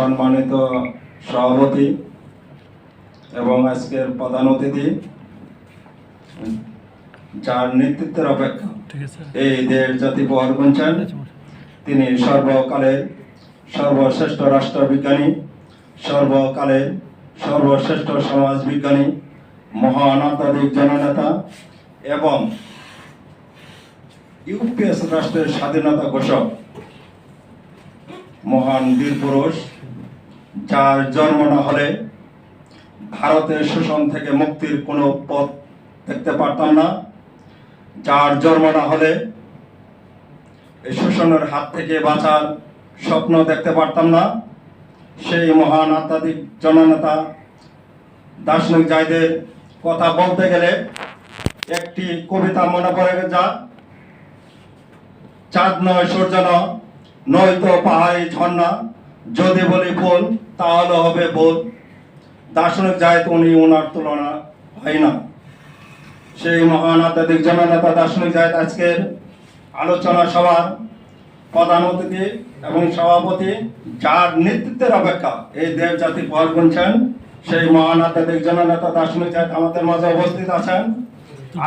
সম্মানিত সভাপতি এবং আজকের প্রধান অতিথি যার নেতৃত্বের অপেক্ষা এই দেশ জাতি বহর গুনছেন তিনি সর্বকালের সর্বশ্রেষ্ঠ রাষ্ট্রবিজ্ঞানী সর্বকালের সর্বশ্রেষ্ঠ সমাজ বিজ্ঞানী মহান আধ্যাত্মিক জননেতা এবং ইউপিএস রাষ্ট্রের স্বাধীনতা ঘোষক মহান বীর পুরুষ যার জন্ম না হলে ভারতের শোষণ থেকে মুক্তির কোনো পথ দেখতে পারতাম না। যার জন্ম না হলে এই শোষণের হাত থেকে বাঁচার স্বপ্ন দেখতে পারতাম না। সেই মহান আধ্যাত্মিক জননেতা দার্শনিক জায়দের কথা বলতে গেলে একটি কবিতা মনে পড়ে যা, চাঁদ নয় সূর্য নয়, নয়তো পাহাড়ি ঝর্ণা, যদি বলি ফুল তাহলে হবে বোধ। দার্শনিক জায়দ উনি ওনার তুলনা হয় না। সেই মহান আধ্যাত্মিক জননেতা দার্শনিক জায়দ আজকের আলোচনা সভার প্রধান অতিথি এবং সভাপতি যার নেতৃত্বের অপেক্ষা এই দেব জাতি পর গুনছেন, সেই মহান আধ্যাত্মিক জননেতা দার্শনিক জায়দ আমাদের মাঝে উপস্থিত আছেন।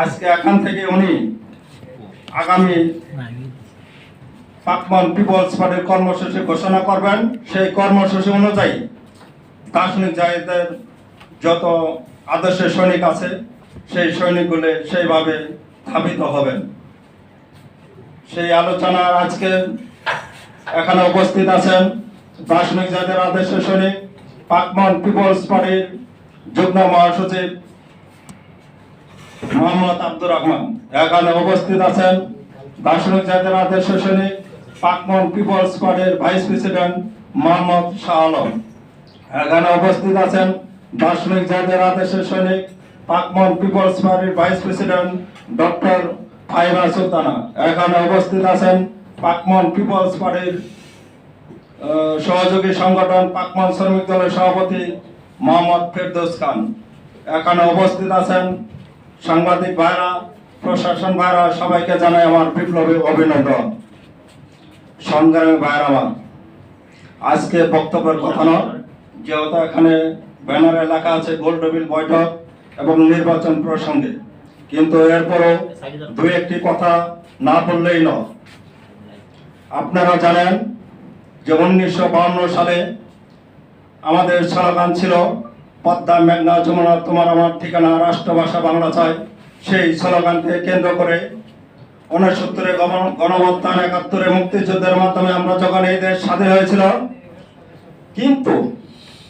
আজকে এখান থেকে উনি আগামী পাকমান পিপলস পার্টির কর্মসূচি ঘোষণা করবেন। সেই কর্মসূচি অনুযায়ী দার্শনিক জাহিদের যত আদর্শের সৈনিক আছে, সেই সৈনিকগুলো সেইভাবে ধাবিত হবেন। সেই আলোচনার আজকে এখানে উপস্থিত আছেন দার্শনিক জাতির আদর্শের সৈনিক, পাকমান পিপলস পার্টির যুগ্ম মহাসচিব মোহাম্মদ আব্দুর রহমান। এখানে উপস্থিত আছেন দার্শনিক জাতির আদর্শ সৈনিক, পাকমন পিপলস পার্টির ভাইস প্রেসিডেন্ট মোহাম্মদ শাহ আলম। এখানে উপস্থিত আছেন দার্শনিক জাতির আদেশের সৈনিক, পাকমন পিপলস পার্টির vice president doctor Faiba Sultana. এখানে উপস্থিত আছেন পাকমন পিপলস পার্টির সহযোগী সংগঠন পাকমন শ্রমিক দলের সভাপতি মোহাম্মদ ফেরদৌস খান। এখানে উপস্থিত আছেন সাংবাদিক ভাইরা, প্রশাসন ভাইরা, সবাইকে জানাই আমার বিপ্লবী অভিনন্দন। সংগ্রামী ভাইরা আমার, আজকে বক্তব্যের কথা নয়। যেহেতু এখানে ব্যানারে লেখা আছে গোলটেবিল বৈঠক এবং নির্বাচন প্রসঙ্গে। কিন্তু এরপরও দুই একটি কথা না বললেই নয়। আপনারা জানেন যে উনিশশো সালে আমাদের স্লোগান ছিল, পদ্মা মেঘনা যমুনা, তোমার আমার ঠিকানা, রাষ্ট্রভাষা বাংলা চাই। সেই স্লোগানকে কেন্দ্র করে উনসত্তরে গণবত্তান একাত্তরে মুক্তিযুদ্ধের মাধ্যমে আমরা যখন এই দেশ স্বাধীন হয়েছিল কিন্তু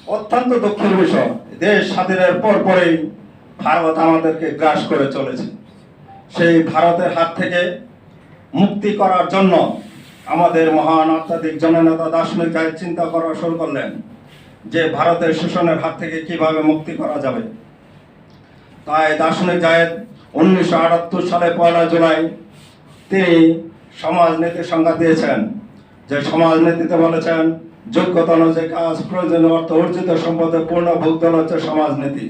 অত্যন্ত দুঃখের বিষয়। দেশ স্বাধীনের পর পরেই ভারত আমাদেরকে গ্রাস করে চলেছে। সেই ভারতের হাত থেকে মুক্তি করার জন্য আমাদের মহান আধ্যাত্মিক জননেতা দার্শনিক চিন্তা করা শুরু করলেন যে ভারতের শোষণের হাত থেকে কীভাবে মুক্তি করা যাবে। তাই দার্শনিক জাহেদ উনিশশো আটাত্তর সালে পয়লা জুলাই তিনি সমাজনীতির সংজ্ঞা দিয়েছেন। যে সমাজনীতিতে বলেছেন যোগ্যতা অনুযায়ী কাজ, প্রয়োজনীয় অর্থ, অর্জিত সম্পদে পূর্ণ ভোগদল হচ্ছে সমাজনীতি।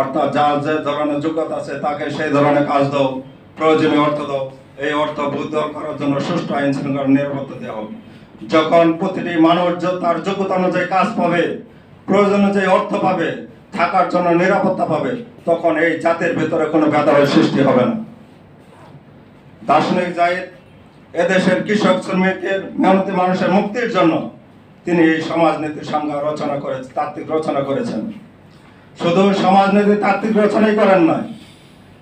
অর্থাৎ যার যে ধরনের যোগ্যতা আছে, তাকে সেই ধরনের কাজ দাও, প্রয়োজনীয় অর্থ দাও। এই অর্থ ভোগদল করার জন্য সুষ্ঠু আইন শৃঙ্খলা নিরাপত্তা দেওয়া হবে যখন প্রতিটি মানুষ তার যোগ্যতা অনুযায়ী কাজ পাবে প্রয়োজন অনুযায়ী অর্থ পাবে, থাকার জন্য নিরাপত্তা পাবে, তখন এই জাতির ভেতরে কোনো ভেদাভেদ সৃষ্টি হবে না। দার্শনিক জাহিদ এদেশের কৃষক শ্রমিকের মেহনতি মানুষের মুক্তির জন্য তিনি এই সমাজনীতির সংজ্ঞা রচনা করে তাত্ত্বিক রচনা করেছেন। শুধু সমাজনীতি তাত্ত্বিক রচনাই করেন নয়,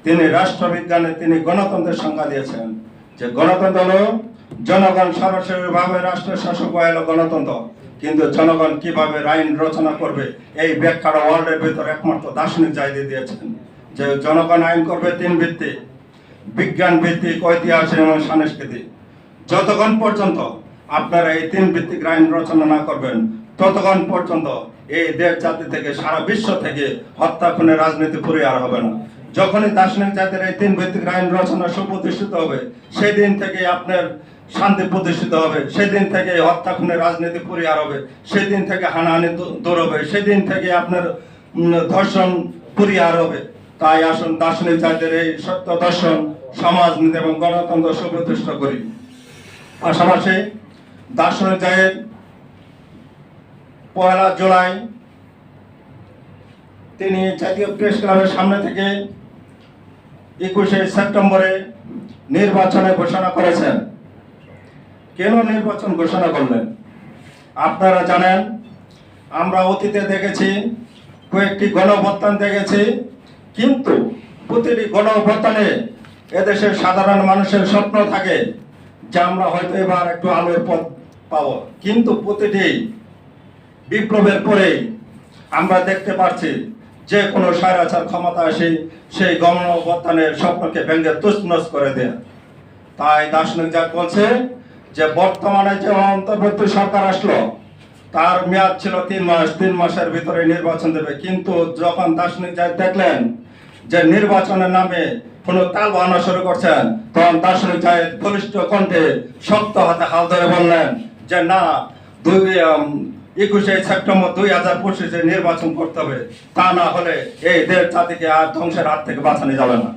তিনি রাষ্ট্রবিজ্ঞানে তিনি গণতন্ত্রের সংজ্ঞা দিয়েছেন যে গণতন্ত্র হলো জনগণ সরাসরিভাবে রাষ্ট্রের শাসক হলো গণতন্ত্র, কিন্তু জনগণ কীভাবে আইন রচনা করবে, এই ব্যাখ্যাটা ওয়ার্ল্ডের ভিতরে একমাত্র দার্শনিক জায়গা দিয়েছেন যে জনগণ আইন করবে তিন ভিত্তিক বিজ্ঞান ভিত্তিক, ঐতিহাসিক এবং সাংস্কৃতিক। যতক্ষণ পর্যন্ত আপনারা এই তিন ভিত্তিক আইন রচনা না করবেন ততক্ষণ পর্যন্ত এই দেশ জাতি থেকে সারা বিশ্ব থেকে হত্যা খুনের রাজনীতি পরিহার হবে না। যখনই দার্শনিক জাতির এই তিন ভিত্তিক আইন রচনা সুপ্রতিষ্ঠিত হবে সেই দিন থেকে আপনার শান্তি প্রতিষ্ঠিত হবে, সেদিন থেকে হত্যা খুনের রাজনীতি পরিহার হবে, সেদিন থেকে হানাহানি দূর হবে, সেদিন থেকে আপনার ধর্ষণ পরিহার হবে। তাই আসুন দার্শনিক জাতির এই সত্য দর্শন সমাজনীতি এবং গণতন্ত্র সুপ্রতিষ্ঠা করি। পাশাপাশি দার্শনিক জায়ের পয়লা জুলাই, তিনি জাতীয় প্রেস ক্লাবের সামনে থেকে একুশে সেপ্টেম্বরে নির্বাচনে ঘোষণা করেছেন। কেন নির্বাচন ঘোষণা করলেন? আপনারা জানেন, আমরা অতীতে দেখেছি, কয়েকটি গণভত্তান দেখেছি, কিন্তু প্রতিটি গণভত্তানে এদেশের সাধারণ মানুষের স্বপ্ন থাকে যে আমরা হয়তো এবার একটু আলোর পথ পাবো কিন্তু প্রতিটি বিপ্লবের পরেই আমরা দেখতে পাচ্ছি যে কোনো স্বৈরাচার ক্ষমতা আসে সেই গণঅভ্যুত্থানের স্বপ্নকে ভেঙে তুসনস করে দেয়। তাই দার্শনিক যা বলছে যে বর্তমানে যে অন্তর্বর্তী সরকার আসলো, তার মেয়াদ ছিল তিন মাস, তিন মাসের ভিতরে নির্বাচন দেবে। কিন্তু যখন দার্শনিক যা দেখলেন যে নির্বাচনের নামে কোনো তাল বাহানো শুরু করছেন, তখন দার্শনিক জাহেদ বলিষ্ঠ কণ্ঠে শক্ত হাতে হাল ধরে বললেন যে না, দুই একুশে সেপ্টেম্বর দুই হাজার পঁচিশে নির্বাচন করতে হবে, তা না হলে এই দেশ জাতিকে আর ধ্বংসের হাত থেকে বাঁচানো যাবে না।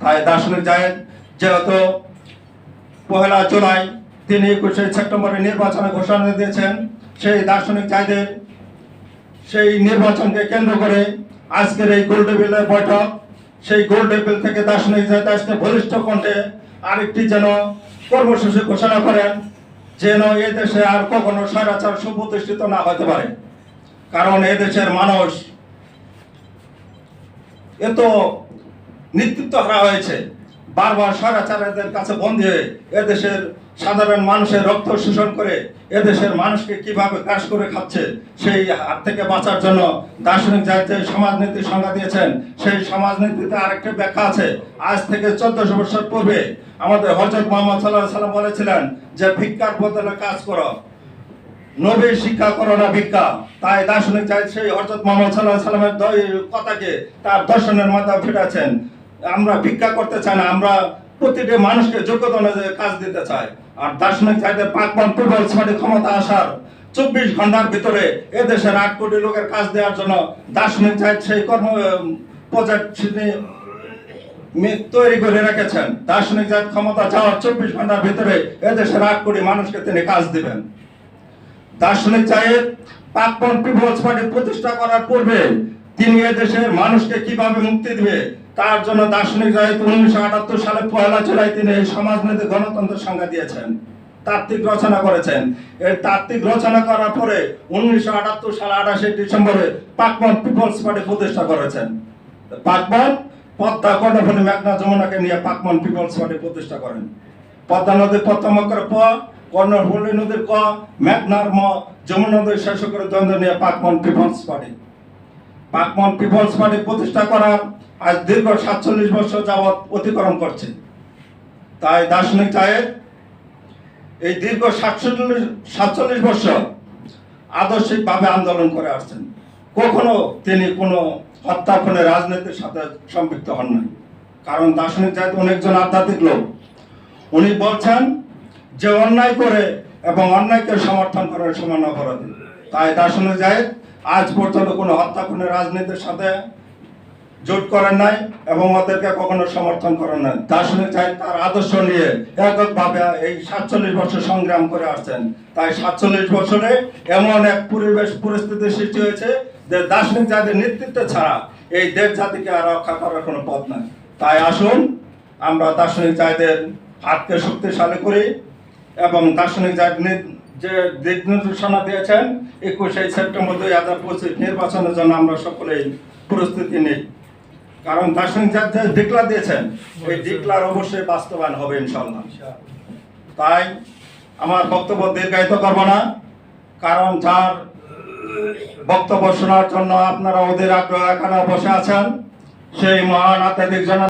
তাই দার্শনিক জাহেদ, যেহেতু পহেলা জুলাই তিনি একুশে সেপ্টেম্বরে নির্বাচনে ঘোষণা দিয়েছেন, সেই দার্শনিক জায়দের সেই নির্বাচনকে কেন্দ্র করে আজকের এই গোল্ড টেবিলের বৈঠক, সেই গোল্ড টেবিল থেকে দার্শনিক জায়দ আজকে বলিষ্ঠ কণ্ঠে আরেকটি যেন কর্মসূচি ঘোষণা করেন যেন এ দেশে আর কখনো স্বৈরাচার সুপ্রতিষ্ঠিত না হতে পারে। কারণ এ দেশের মানুষ এত নেতৃত্ব হারা হয়েছে, বারবার স্বৈরাচারীদের কাছে বন্দী হয়ে এদেশের সাধারণ মানুষের রক্ত শোষণ করে এদেশের মানুষকে কীভাবে কাজ করে খাচ্ছে, সেই হাত থেকে বাঁচার জন্য দার্শনিক জাতীয় সমাজনীতির সংজ্ঞা দিয়েছেন, সেই সমাজনীতিতে আরেকটি ব্যাখ্যা আছে। আজ থেকে চোদ্দশো বছর পূর্বে আমাদের হজরত মোহাম্মদ সাল্লাহ সাল্লাম বলেছিলেন যে, ভিক্ষার বদলে কাজ করো। নবীর শিক্ষা করো না ভিক্ষা। তাই দার্শনিক চাই সেই হজরত মোহাম্মদ সাল্লাহ সাল্লামের কথাকে তার দর্শনের মাধ্যমে ফিরেছেন আমরা ভিক্ষা করতে চাই না, আমরা প্রতিটি মানুষকে যোগ্যতা অনুযায়ী কাজ দিতে চাই আর দার্শনিক চাইদের পাকবান পিপলস পার্টি ক্ষমতা আসার চব্বিশ ঘণ্টার ভিতরে এদেশের আট কোটি লোকের কাজ দেওয়ার জন্য দার্শনিক চাই সেই কর্ম প্রজেক্ট তৈরি করে রেখেছেন। দার্শনিক জাত ক্ষমতা যাওয়ার চব্বিশ ঘণ্টার ভিতরে এদেশের আট কোটি মানুষকে তিনি কাজ দিবেন। দার্শনিক জাহেদ পাকপন পিপলস পার্টি প্রতিষ্ঠা করার পূর্বে তিনি এদেশের মানুষকে কীভাবে মুক্তি দিবে তার জন্য দার্শনিক জাহেদ উনিশশো আটাত্তর সালে পয়লা জুলাই তিনি এই সমাজনীতি গণতন্ত্রের সংজ্ঞা দিয়েছেন। তাত্ত্বিক রচনা করেছেন। এই তাত্ত্বিক রচনা করার পরে উনিশশো আটাত্তর সালে আঠাশে ডিসেম্বরে পাকপন পিপলস পার্টি প্রতিষ্ঠা করেছেন। পাকমন পদ্মা, কর্ণফুলী, মেঘনা, যমুনাকে নিয়ে পাকমন পিপলস পার্টি প্রতিষ্ঠা করেন। পদ্মা নদীর প্রথমকের প, কর্ণফুলী নদীর ক, মেঘনার ম, যমুনা নদীর শেষ করে দ্বন্দ্ব নিয়ে Pakmon peoples party. Pakmon peoples party প্রতিষ্ঠা করার আজ দীর্ঘ সাতচল্লিশ বছর যাবৎ অতিক্রম করছে। তাই দার্শনিক চায়ের এই দীর্ঘ সাতচল্লিশ সাতচল্লিশ বছর আদর্শিকভাবে আন্দোলন করে আসছেন। কখনো তিনি কোনো হত্যা রাজনীতির সাথে সম্পৃক্ত হন নাই। কারণ দার্শনিক জাতি অনেকজন আধ্যাত্মিক লোক। উনি বলছেন যে অন্যায় করে এবং অন্যায়কে সমর্থন করার সমান অপরাধী। তাই দার্শনিক জাহেদ আজ পর্যন্ত কোনো হত্যা রাজনীতির সাথে জোট করেন নাই এবং ওদেরকে কখনো সমর্থন করেন নাই। দার্শনিক চাই তার আদর্শ নিয়ে এককভাবে এই সাতচল্লিশ বছর সংগ্রাম করে আসছেন। তাই সাতচল্লিশ বছরে এমন এক পরিবেশ পরিস্থিতি সৃষ্টি হয়েছে যে দার্শনিক জাতির নেতৃত্ব ছাড়া এই দেশ জাতিকে আর রক্ষা করার কোনো পথ নাই। তাই আসুন, আমরা দার্শনিক জাতিদের হাতকে শক্তিশালী করি এবং দার্শনিক জাতির যে দিক নির্দেশনা দিয়েছেন, একুশে সেপ্টেম্বর দুই হাজার পঁচিশ নির্বাচনের জন্য আমরা সকলেই প্রস্তুতি নিই। কারণ দার্শনিক ডিক্লার দিয়েছেন, এই ডিক্লার অবশ্যই বাস্তবায়ন হবে ইনশাল্লাহ তাই আমার বক্তব্য দীর্ঘায়িত করব না, কারণ যার বক্তব্য শোনার জন্য আপনারা ওদের আগ্রহ এখানে বসে আছেন, সেই মহান আধ্যাত্মিক